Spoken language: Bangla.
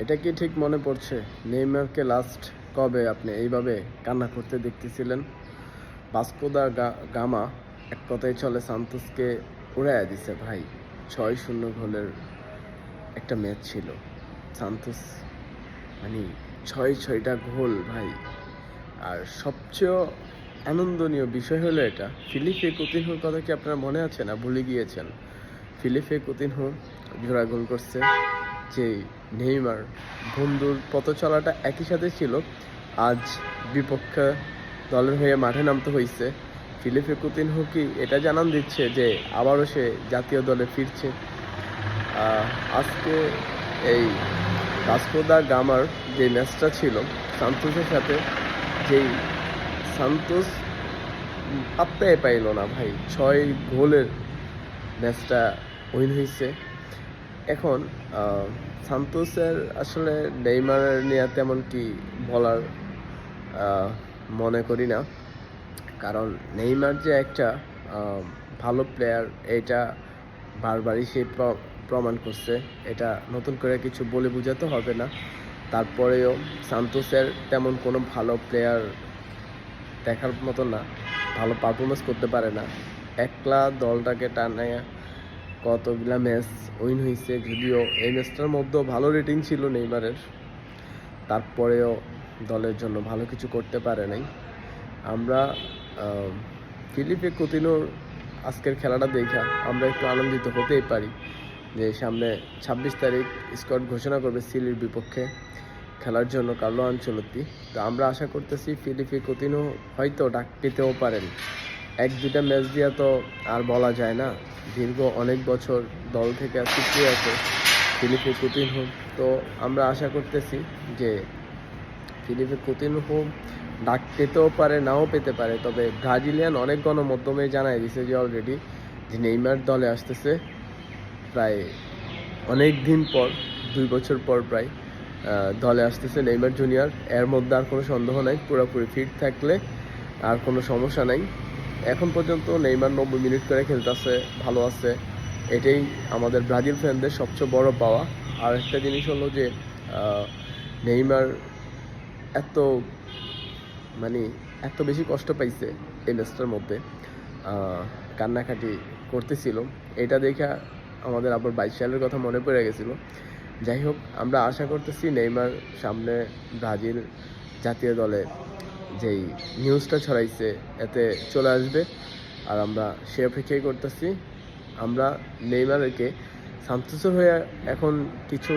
এটা কি ঠিক মনে পড়ছে? নেইমারকে লাস্ট কবে আপনি এইভাবে কান্না করতে দেখতেছিলেন? বাস্কোদা গামা এক কথায় চলে সান্তোসকে উড়াইয়া দিছে, ভাই। ছয় শূন্য গোলের একটা ম্যাচ ছিল। সান্তোস মানে ছয় ছয়টা গোল, ভাই। আর সবচেয়ে আনন্দনীয় বিষয় হলো এটা। ফিলিপে কুতিনহুর কথা কি আপনার মনে আছে না ভুলে গিয়েছেন? ফিলিপে কুতিনহু জোড়া গোল করছে। যে নেইমার, বন্ধুর পথ চলাটা একই সাথে ছিল, আজ বিপক্ষ দলের হয়ে মাঠে নামতে হয়েছে ফিলিপে কুতিনহু কি এটা জানান দিচ্ছে যে আবারও সে জাতীয় দলে ফিরছে? আজকে এই বাস্কোদা গামার যে ম্যাচটা ছিল, সান্তোসের সাথে যেই সান্তোস পাত্তায় পাইল না ভাই, ছয় গোলের ম্যাচটা উইন হয়েছে এখন সান্তোসের আসলে নেইমার নিয়ে তেমন কি বলার মনে করি না। কারণ নেইমার যে একটা ভালো প্লেয়ার এটা বারবারই সে প্র- প্রমাণ করছে। এটা নতুন করে কিছু বলে বোঝাতে হবে না। তারপরেও সান্তোসের তেমন কোনো ভালো প্লেয়ার দেখার মতো না, ভালো পারফরমেন্স করতে পারে না। একলা দলটাকে টানে কতগুলা ম্যাচ উইন হয়েছে যদিও এই ম্যাচটার মধ্যেও ভালো রেটিং ছিল নেইমারের। তারপরেও দলের জন্য ভালো কিছু করতে পারে নাই। আমরা ফিলিপে কুতিনোর আজকের খেলাটা দেখা, আমরা একটু আনন্দিত হতেই পারি যে সামনে ছাব্বিশ তারিখ স্কট ঘোষণা করবে সিলির বিপক্ষে খেলার জন্য কার্লো আঞ্চলতি তো আমরা আশা করতেছি ফিলিপে কুতিনো হয়তো ডাক পেতেও পারেন। এক দুটা ম্যাচ দিয়া তো আর বলা যায় না। দীর্ঘ অনেক বছর দল থেকে পিছিয়ে আছে ফিলিপে কুতিনহো তো আমরা আশা করতেছি যে ফিলিপে কুতিনহো ডাক পেতেও পারে, নাও পেতে পারে। তবে ব্রাজিলিয়ান অনেক গণমাধ্যমে জানাই দিছে যে অলরেডি যে নেইমার দলে আসতেছে প্রায় অনেক দিন পর, দুই বছর পর প্রায় দলে আসতেছে নেইমার জুনিয়র। এর মধ্যে আর কোনো সন্দেহ নাই, পুরোপুরি ফিট থাকলে আর কোনো সমস্যা নাই। এখন পর্যন্ত নেইমার নব্বই মিনিট করে খেলতেছে, ভালো আছে। এটাই আমাদের ব্রাজিল ফ্যানদের সবচেয়ে বড় পাওয়া। আর একটা জিনিস হলো যে নেইমার এত মানে এত বেশি কষ্ট পাইছে এই ম্যাচটার মধ্যে কান্নাকাটি করতেছিল। এটা দেখে আমাদের আবার বাইশ সালের কথা মনে পড়ে গেছিল। যাই হোক, আমরা আশা করতেছি নেইমার সামনে ব্রাজিল জাতীয় দলে যেই নিউজটা ছড়াইছে, এতে চলে আসবে। আর আমরা সে অপেক্ষাই করতেছি। আমরা নেইমারকে সান্তোসের হয়ে এখন কিছু